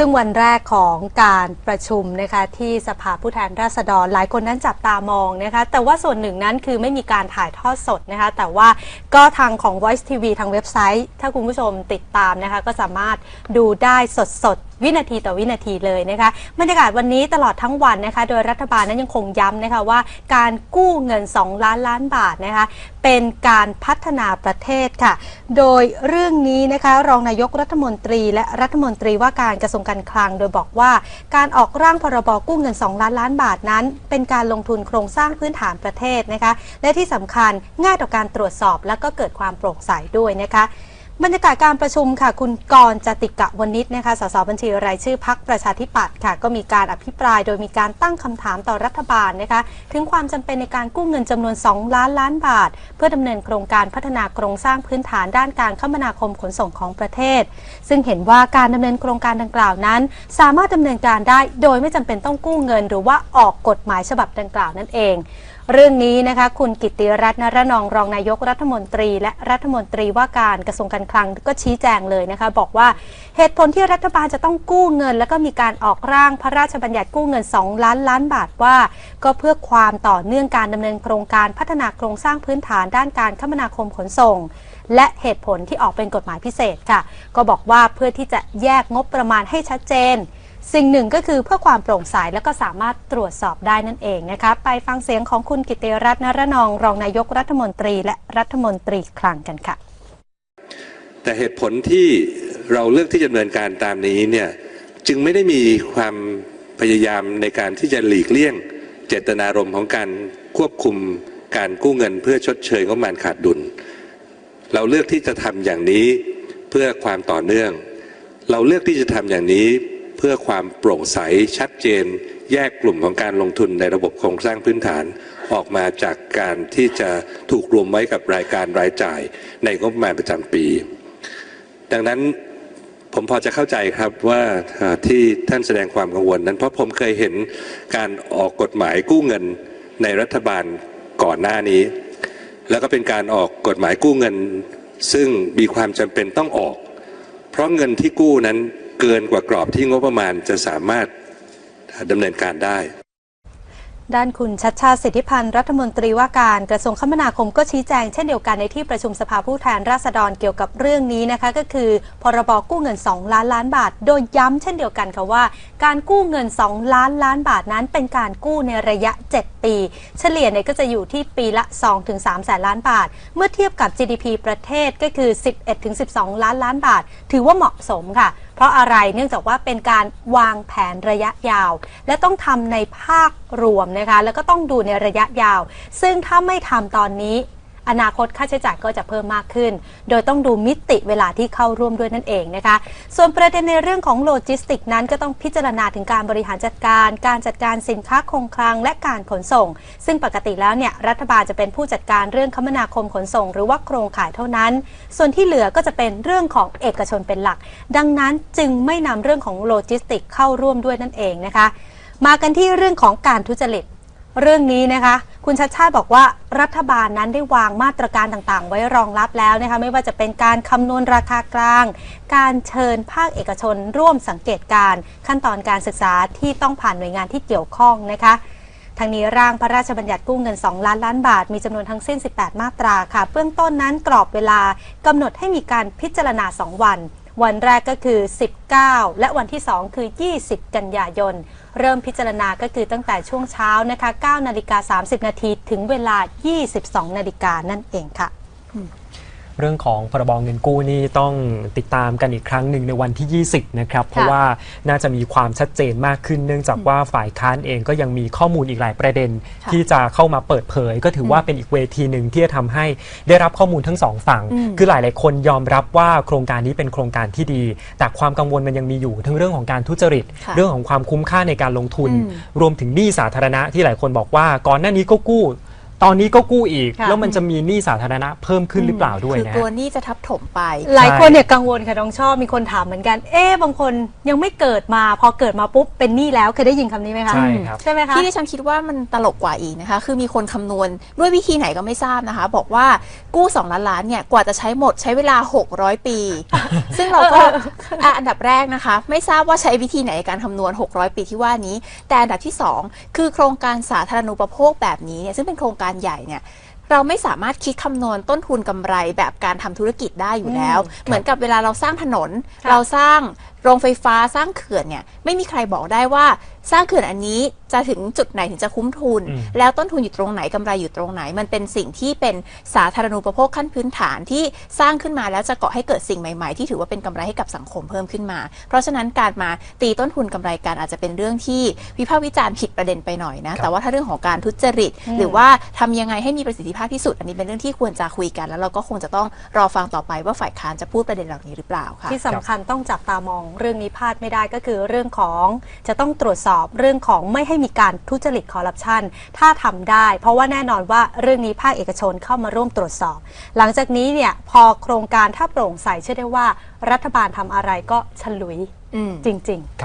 ซึ่งวันแรกของการประชุมนะคะที่สภาผู้แทนราษฎรหลายคนนั้นจับตามองนะคะแต่ว่าส่วนหนึ่งนั้นคือไม่มีการถ่ายทอดสดนะคะแต่ว่าก็ทางของ Voice TV ทางเว็บไซต์ ถ้าคุณผู้ชมติดตามนะคะก็สามารถดูได้สดๆวินาทีต่อวินาทีเลยนะคะบรรยากาศวันนี้ตลอดทั้งวันนะคะ โดยรัฐบาลนั้นยังคงย้ำนะคะว่าการกู้เงิน 2 ล้านล้านบาทนะคะเป็นการพัฒนาประเทศค่ะ โดยเรื่องนี้นะคะรองนายกรัฐมนตรีและรัฐมนตรีว่าการกระทรวงการคลัง โดยบอกว่า การออกร่างพรบกู้เงิน 2 ล้านล้านบาทนั้น เป็นการลงทุนโครงสร้างพื้นฐานประเทศนะคะและที่สำคัญง่ายต่อการตรวจสอบและก็เกิดความโปร่งใสด้วยนะคะ บรรยากาศการประชุมค่ะ คุณกรณ์จติกะวณิชนะคะสสบัญชีรายชื่อพักประชาธิปัตย์ค่ะ ก็มีการอภิปรายโดยมีการตั้งคำถามต่อรัฐบาลนะคะ ถึงความจำเป็นในการกู้เงินจำนวน 2 ล้านล้านบาท เพื่อดำเนินโครงการพัฒนาโครงสร้างพื้นฐานด้านการคมนาคมขนส่งของประเทศ ซึ่งเห็นว่าการดำเนินโครงการดังกล่าวนั้น สามารถดำเนินการได้โดยไม่จำเป็นต้องกู้เงิน หรือว่าออกกฎหมายฉบับดังกล่าวนั่นเอง เรื่องนี้นะคะคุณกิติรัตน์นรนองรองนายกรัฐมนตรี และรัฐมนตรีว่าการกระทรวงการคลังก็ชี้แจงเลยนะคะบอกว่าเหตุผลที่รัฐบาลจะต้องกู้เงิน แล้วก็มีการออกร่างพระราชบัญญัติกู้เงิน 2 ล้านล้านบาทว่า ก็เพื่อความต่อเนื่องการดำเนินโครงการพัฒนาโครงสร้างพื้นฐานด้านการคมนาคมขนส่งและเหตุผลที่ออกเป็นกฎหมายพิเศษค่ะ ก็บอกว่าเพื่อที่จะแยกงบประมาณให้ชัดเจน สิ่งหนึ่งก็คือเพื่อความโปร่งใสแล้วก็สามารถตรวจสอบได้นั่นเองนะคะไปฟังเสียงของคุณกิติรัตน์นรนองรองนายกรัฐมนตรี และรัฐมนตรีคลังกันค่ะ แต่เหตุผลที่เราเลือกที่จะดำเนินการตามนี้เนี่ยจึงไม่ได้มีความพยายามในการที่จะหลีกเลี่ยง เจตนารมณ์ของการควบคุมการกู้เงินเพื่อชดเชยงบประมาณขาดดุล เราเลือกที่จะทำอย่างนี้เพื่อความต่อเนื่อง เราเลือกที่จะทำอย่างนี้ เพื่อความโปร่งใสชัดเจน แยกกลุ่มของการลงทุนในระบบโครงสร้างพื้นฐาน ออกมาจากการที่จะถูกรวมไว้กับรายการรายจ่ายในงบประมาณประจำปี ดังนั้นผมพอจะเข้าใจครับว่าที่ท่านแสดงความกังวล นั้นเพราะผมเคยเห็นการออกกฎหมายกู้เงินในรัฐบาลก่อนหน้านี้ แล้วก็เป็นการออกกฎหมายกู้เงิน ซึ่งมีความจำเป็นต้องออก เพราะเงินที่กู้นั้น เกินกว่ากรอบที่งบประมาณจะสามารถดำเนินการได้ด้านคุณชัดชาติสิทธิพันธ์รัฐมนตรีว่าการกระทรวงคมนาคมก็ชี้แจงเช่นเดียวกันในที่ประชุมสภาผู้แทนราษฎรเกี่ยวกับเรื่องนี้นะคะก็คือพรบกู้เงิน 2 ล้านล้านบาท โดยย้ำเช่นเดียวกันค่ะว่า การกู้เงิน 2 ล้านล้านบาทนั้น เป็นการกู้ในระยะ 7 ปี เฉลี่ยเนี่ยก็จะอยู่ที่ปีละ 2-3แสนล้านบาท เมื่อเทียบกับ GDP ประเทศก็คือ 11-12 ล้านล้านบาท ถือว่าเหมาะสมค่ะ เพราะอะไรเนื่องจากว่าเป็นการวางแผนระยะยาว และต้องทำในภาครวมนะคะแล้วก็ต้องดูในระยะยาว ซึ่งถ้าไม่ทำตอนนี้ อนาคตค่าใช้จ่ายก็จะเพิ่มมากขึ้น โดยต้องดูมิติเวลาที่เข้าร่วมด้วยนั่นเองนะคะ ส่วนประเด็นในเรื่องของโลจิสติกนั้นก็ต้องพิจารณาถึงการบริหารจัดการ การจัดการสินค้าคงคลังและการขนส่ง ซึ่งปกติแล้วเนี่ยรัฐบาลจะเป็นผู้จัดการเรื่องคมนาคมขนส่ง หรือว่าโครงข่ายเท่านั้น ส่วนที่เหลือก็จะเป็นเรื่องของเอกชนเป็นหลัก ดังนั้นจึงไม่นำเรื่องของโลจิสติกเข้าร่วมด้วยนั่นเองนะคะ มากันที่เรื่องของการทุจริต เรื่องนี้นะคะ คุณชัดชาติบอกว่ารัฐบาลนั้นได้วางมาตรการต่างๆ ไว้รองรับแล้วนะคะไม่ว่าจะเป็นการคำนวณราคากลาง การเชิญภาคเอกชนร่วมสังเกตการ ขั้นตอนการศึกษาที่ต้องผ่านหน่วยงานที่เกี่ยวข้องนะคะทางนี้ร่างพระราชบัญญัติกู้เงิน 2 ล้านล้านบาท มีจำนวนทั้งสิ้น 18 มาตราค่ะ เบื้องต้นนั้นกรอบเวลากำหนดให้มีการพิจารณา 2 วัน วันแรกก็คือ 19 และวันที่ 2 คือ 20 กันยายน เริ่มพิจารณาก็คือตั้งแต่ช่วงเช้านะคะ9นาฬิกา30 นาทีถึงเวลา 22 นาฬิกานั่นเองค่ะ เรื่องของพรบเงินกู้นี่ต้องติดตามกันอีกครั้งหนึ่งในวันที่ 20 นะครับ เพราะว่าน่าจะมีความชัดเจนมากขึ้น เนื่องจากว่าฝ่ายค้านเองก็ยังมีข้อมูลอีกหลายประเด็นค่ะที่จะเข้ามาเปิดเผย ก็ถือว่าเป็นอีกเวทีหนึ่งที่จะทำให้ได้รับข้อมูลทั้งสองฝั่งอืมคือหลาย ๆ คนยอมรับว่าโครงการนี้เป็นโครงการที่ดี แต่ความกังวลมันยังมีอยู่ ทั้งเรื่องของการทุจริตค่ะเรื่องของความคุ้มค่าในการลงทุนอืมรวมถึงหนี้สาธารณะที่หลายคนบอกว่าก่อนหน้านี้ก็กู้ ตอนนี้ก็กู้อีก ค่ะ แล้วมันจะมีหนี้สาธารณะเพิ่มขึ้นหรือเปล่าด้วยคือนะกลัวฮะหนี้จะทับถมไป หลายคนเนี่ยกังวลค่ะน้องชอบมีคนถามเหมือนกัน เอ๊ะบางคนยังไม่เกิดมาพอเกิดมาปุ๊บเป็นหนี้แล้วเคยได้ยินคำนี้ไหมคะใช่ครับ ใช่ไหมคะ ที่ดิฉันคิดว่ามันตลกกว่าอีกนะคะ คือมีคนคำนวณด้วยวิธีไหนก็ไม่ทราบนะคะ บอกว่ากู้ 2 ล้านล้านเนี่ย กว่าจะใช้หมดใช้เวลา 600 ปี ซึ่งเราก็อะอันดับแรกนะคะ ไม่ทราบว่าใช้วิธีไหนในการคำนวณ 600 ปีที่ว่านี้ แต่อันดับที่ 2 คือโครงการสาธารณูปโภคแบบนี้เนี่ยซึ่งเป็นโครงการใหญ่เนี่ยเราไม่สามารถคิดคำนวณต้นทุนกำไรแบบการทำธุรกิจได้อยู่แล้ว เหมือนกับเวลาเราสร้างถนนค่ะเราสร้างโรงไฟฟ้าสร้างเขื่อนเนี่ยไม่มีใครบอกได้ว่าสร้างเขื่อนอันนี้จะถึงจุดไหนถึงจะคุ้มทุนอืมแล้วต้นทุนอยู่ตรงไหนกำไรอยู่ตรงไหน มันเป็นสิ่งที่เป็นสาธารณูปโภคขั้นพื้นฐานที่สร้างขึ้นมาแล้วจะก่อให้เกิดสิ่งใหม่ๆ ที่ถือว่าเป็นกำไรให้กับสังคมเพิ่มขึ้นมา เพราะฉะนั้นการมาตีต้นทุนกำไรกันอาจจะเป็นเรื่องที่วิพากษ์วิจารณ์ผิดประเด็นไปหน่อยนะแต่ว่าถ้าเรื่องของการทุจริต หรือว่าทำยังไงให้มีประสิทธิภาพที่สุด อันนี้เป็นเรื่องที่ควรจะคุยกัน แล้วเราก็คงจะต้องรอฟังต่อไปว่าฝ่ายค้านจะพูดประเด็นเหล่านี้หรือเปล่าค่ะที่สำคัญต้องจับตามองเรื่องนี้พลาดไม่ได้ก็คือเรื่องของจะต้องตรวจสอบเรื่องของไม่ให้มีการทุจริตคอร์รัปชันถ้าทำได้ เพราะว่าแน่นอนว่าเรื่องนี้ภาคเอกชนเข้ามาร่วมตรวจสอบ หลังจากนี้เนี่ยพอโครงการถ้าโปร่งใสเชื่อได้ว่า รัฐบาลทำอะไรก็ฉลุยอืมจริง ๆ